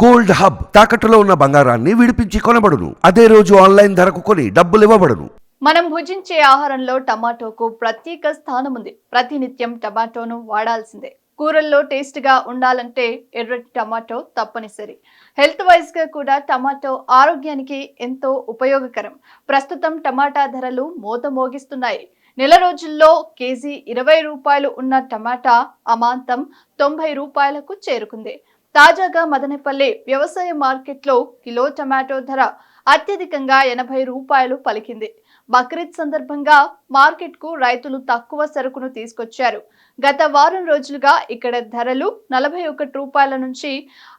Gold hub తాకట్టులో ఉన్న బంగారాన్ని విడిపించి కొనబడును. అదే రోజు ఆన్లైన్ ధరకు కొని డబ్బులు ఇవ్వబడును. మనం భుజించే ఆహారంలో టమాటోకు ప్రత్యేక స్థానం ఉంది ప్రతినిత్యం టమాటోను వాడాల్సిందే. కూరల్లో టేస్ట్గా ఉండాలంటే ఎర్రటి టమాటో తప్పనిసరి. హెల్త్ వైజ్గా కూడా టమాటో ఆరోగ్యానికి ఎంతో ఉపయోగకరం. ప్రస్తుతం టమాటా ధరలు మోత మోగిస్తున్నాయి నెల రోజుల్లో కేజీ ఇరవై రూపాయలు ఉన్న టమాటా అమాంతం తొంభై రూపాయలకు చేరుకుంది. తాజాగా మదనపల్లి వ్యవసాయ మార్కెట్లో కిలో టమాటో ధర అత్యధికంగా ఎనభై రూపాయలు పలికింది. బక్రీద్ సందర్భంగా మార్కెట్కు రైతులు తక్కువ సరుకును తీసుకొచ్చారు. గత వారం రోజులుగా ఇక్కడ ధరలు నలభై ఒకటి రూపాయల నుంచి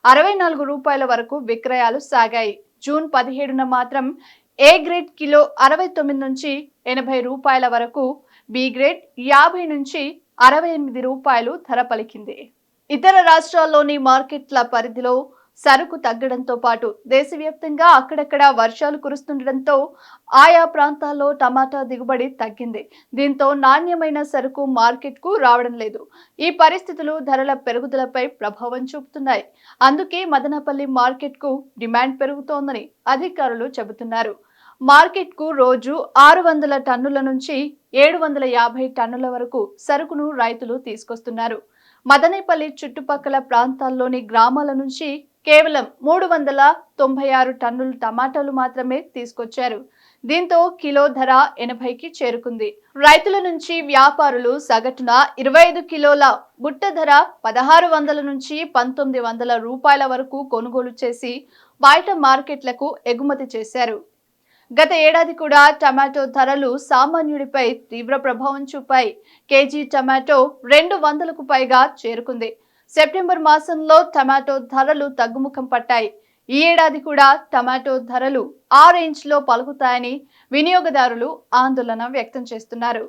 అరవై నాలుగు రూపాయల వరకు విక్రయాలు సాగాయి. జూన్ పదిహేడున మాత్రం ఏ గ్రేడ్ కిలో అరవై తొమ్మిది నుంచి ఎనభై రూపాయల వరకు బి గ్రేడ్ యాభై నుంచి అరవై ఎనిమిది రూపాయలు ధర పలికింది. ఇతర రాష్ట్రాల్లోని మార్కెట్ల పరిధిలో సరుకు తగ్గడంతో పాటు దేశవ్యాప్తంగా అక్కడక్కడ వర్షాలు కురుస్తుండటంతో ఆయా ప్రాంతాల్లో టమాటా దిగుబడి తగ్గింది. దీంతో నాణ్యమైన సరుకు మార్కెట్కు రావడం లేదు. ఈ పరిస్థితులు ధరల పెరుగుదలపై ప్రభావం చూపుతున్నాయి. అందుకే మదనపల్లి మార్కెట్కు డిమాండ్ పెరుగుతోందని అధికారులు చెబుతున్నారు. మార్కెట్కు రోజు ఆరు వందల టన్నుల నుంచి ఏడు వందల యాభై టన్నుల వరకు సరుకును రైతులు తీసుకొస్తున్నారు. మదనేపల్లి చుట్టుపక్కల ప్రాంతాల్లోని గ్రామాల నుంచి కేవలం మూడు వందల తొంభై ఆరు టన్నులు టమాటాలు మాత్రమే తీసుకొచ్చారు. దీంతో కిలో ధర ఎనభైకి చేరుకుంది. రైతుల నుంచి వ్యాపారులు సగటున ఇరవై ఐదు కిలోల బుట్ట ధర పదహారు వందల నుంచి పంతొమ్మిది వందల రూపాయల వరకు కొనుగోలు చేసి బయట మార్కెట్లకు ఎగుమతి చేశారు. గత ఏడాది కూడా టమాటో ధరలు సామాన్యుడిపై తీవ్ర ప్రభావం చూపాయి. కేజీ టమాటో రెండు వందలకు పైగా చేరుకుంది. సెప్టెంబర్ మాసంలో టమాటో ధరలు తగ్గుముఖం పట్టాయి. ఈ ఏడాది కూడా టమాటో ధరలు ఆ రేంజ్లో పలుకుతాయని వినియోగదారులు ఆందోళన వ్యక్తం చేస్తున్నారు.